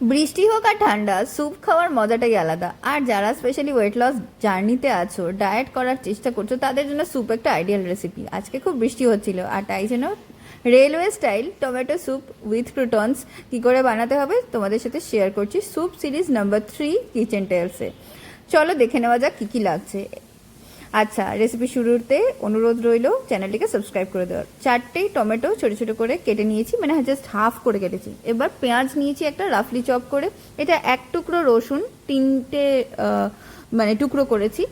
বৃষ্টি হোক আর ঠান্ডা, স্যুপ খাওয়ার মজাটাই আলাদা। আর যারা স্পেশালি ওয়েট লস জার্নিতে আছো ডায়েট করার চেষ্টা করছ, তাদের জন্য স্যুপ একটা আইডিয়াল রেসিপি আজকে খুব বৃষ্টি হচ্ছিল, আর তাই জন্য railway style tomato soup with croutons কী করে বানাতে হবে, তোমাদের সাথে শেয়ার করছি। Soup series number three kitchen টেলসে চলো দেখে নেওয়া যাক কী কী লাগছে। আচ্ছা রেসিপি শুরুতে অনুরোধ রইল চ্যানেলটিকে সাবস্ক্রাইব করে দেওয়ার। চারটেই টমেটো ছোটো ছোটো করে কেটে নিয়েছি মানে জাস্ট হাফ করে কেটেছি। এবার পেঁয়াজ নিয়েছি একটা রাফলি চপ করে। এটা এক টুকরো রসুন, তিনটে মানে টুকরো করেছি।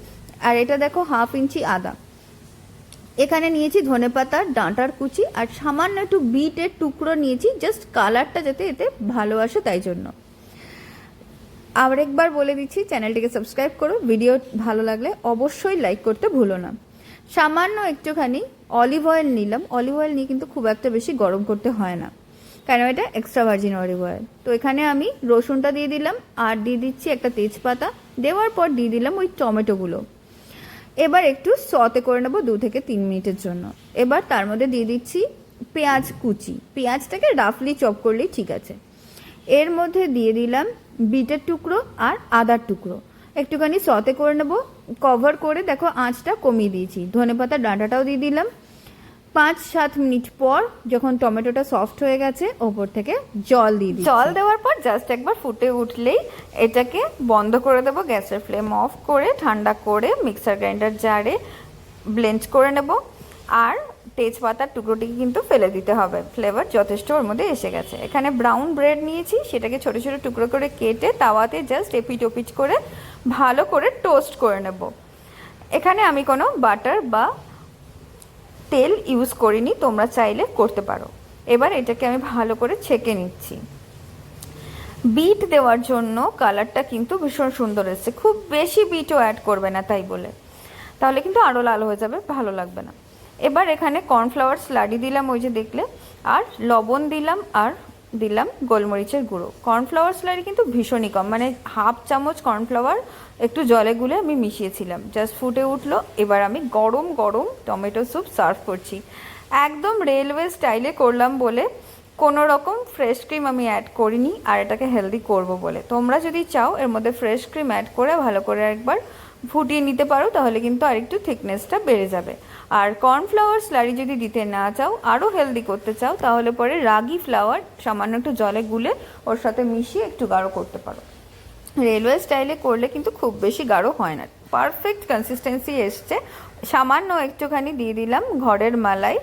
আর এটা দেখো হাফ ইঞ্চি আদা। এখানে নিয়েছি ধনে ধনেপাতার ডাঁটার কুচি, আর সামান্য একটু বিটের টুকরো নিয়েছি জাস্ট কালারটা যাতে এতে ভালো আসে তাই জন্য। আরেকবার বলে দিচ্ছি, চ্যানেলটিকে সাবস্ক্রাইব করো। ভিডিও ভালো লাগলে অবশ্যই লাইক করতে ভুলো না। সামান্য একটুখানি অলিভ অয়েল নিলাম। অলিভ অয়েল নিয়ে কিন্তু খুব একটা বেশি গরম করতে হয় না। কেন? এটা এক্সট্রা ভার্জিন অলিভ অয়েল তো এখানে আমি রসুনটা দিয়ে দিলাম আর দিয়ে দিচ্ছি একটা তেজপাতা। দেওয়ার পর দিয়ে দিলাম ওই টমেটোগুলো এবার একটু সতে করে নেব দু থেকে তিন মিনিটের জন্য। এবার তার মধ্যে দিয়ে দিচ্ছি পেঁয়াজ কুচি। পেঁয়াজটাকে রাফলি চপ করলেই ঠিক আছে। এর মধ্যে দিয়ে দিলাম বিটের টুকরো আর আদার টুকরো। একটুখানি সতে করে নেব কভার করে দেখো আঁচটা কমিয়ে দিয়েছি। ধনে ধনেপাতার ডাঁটাটাও দিয়ে দিলাম। পাঁচ সাত মিনিট পর যখন টমেটোটা সফট হয়ে গেছে, ওপর থেকে জল দিয়ে দিই জল দেওয়ার পর জাস্ট একবার ফুটে উঠলেই এটাকে বন্ধ করে দেবো, গ্যাসের ফ্লেম অফ করে ঠান্ডা করে মিক্সার গ্রাইন্ডার জারে ব্লেন্ড করে নেব। আর তেজপাতার টুকরোটিকে কিন্তু ফেলে দিতে হবে। ফ্লেভার যথেষ্ট ওর মধ্যে এসে গেছে। এখানে ব্রাউন ব্রেড নিয়েছি, সেটাকে ছোট ছোট টুকরো করে কেটে তাওয়াতে জাস্ট এপিট ওপিট করে ভালো করে টোস্ট করে নেব। এখানে আমি কোনো বাটার বা তেল ইউজ করিনি, তোমরা চাইলে করতে পারো। এবার এটাকে আমি ভালো করে ছেঁকে নিচ্ছি। বিট দেওয়ার জন্য কালারটা কিন্তু ভীষণ সুন্দর এসেছে। খুব বেশি বিটও অ্যাড করবে না তাই বলে। তাহলে কিন্তু আরও লাল হয়ে যাবে, ভালো লাগবে না। এবার এখানে কর্নফ্লাওয়ার স্লাডি দিলাম, ওই যে দেখলে, আর লবণ দিলাম আর দিলাম গোলমরিচের গুঁড়ো। কর্নফ্লাওয়ার স্লাডি কিন্তু ভীষণই কম মানে হাফ চামচ কর্নফ্লাওয়ার একটু জলে গুলে আমি মিশিয়েছিলাম। জাস্ট ফুটে উঠল, এবার আমি গরম গরম টমেটো স্যুপ সার্ভ করছি। একদম রেলওয়ে স্টাইলে করলাম বলে কোনো রকম ফ্রেশ ক্রিম আমি অ্যাড করিনি, আর এটাকে হেলদি করব বলে। তোমরা যদি চাও, এর মধ্যে ফ্রেশ ক্রিম অ্যাড করে ভালো করে একবার ফুটিয়ে নিতে পারো, তাহলে কিন্তু আরেকটু থিকনেসটা বেড়ে যাবে। আর কর্নফ্লাওয়ার স্লারি যদি দিতে না চাও আরও হেলদি করতে চাও, তাহলে পরে রাগি ফ্লাওয়ার সামান্য একটু জলে গুলে ওর সাথে মিশিয়ে একটু গাঢ় করতে পারো। রেলওয়ে স্টাইলে করলে কিন্তু খুব বেশি গাঢ় হয় না। পারফেক্ট কনসিস্টেন্সি এসছে। সামান্য একটুখানি দিয়ে দিলাম ঘরের মালাই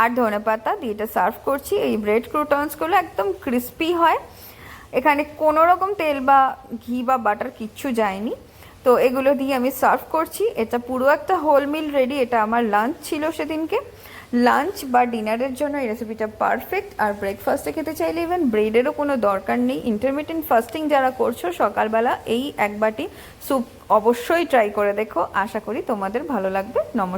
আর ধনে পাতা দিয়ে এটা সার্ভ করছি। এই ব্রেড ক্রুটনসগুলো একদম ক্রিস্পি হয়। এখানে কোনো রকম তেল বা ঘি বা বাটার কিচ্ছু যায়নি। তো এগুলো দিয়ে আমি সার্ভ করছি। এটা পুরো একটা হোল মিল রেডি, এটা আমার লাঞ্চ ছিল সেদিনকে। লাঞ্চ বা ডিনারের জন্য এই রেসিপিটা পারফেক্ট আর ব্রেকফাস্টে খেতে চাইলে ইভেন ব্রেডেরও কোনো দরকার নেই। ইন্টারমিডিয়েন্ট ফাস্টিং যারা করছ, সকালবেলা এই এক বাটি স্যুপ অবশ্যই ট্রাই করে দেখো। আশা করি তোমাদের ভালো লাগবে। নমস্কার।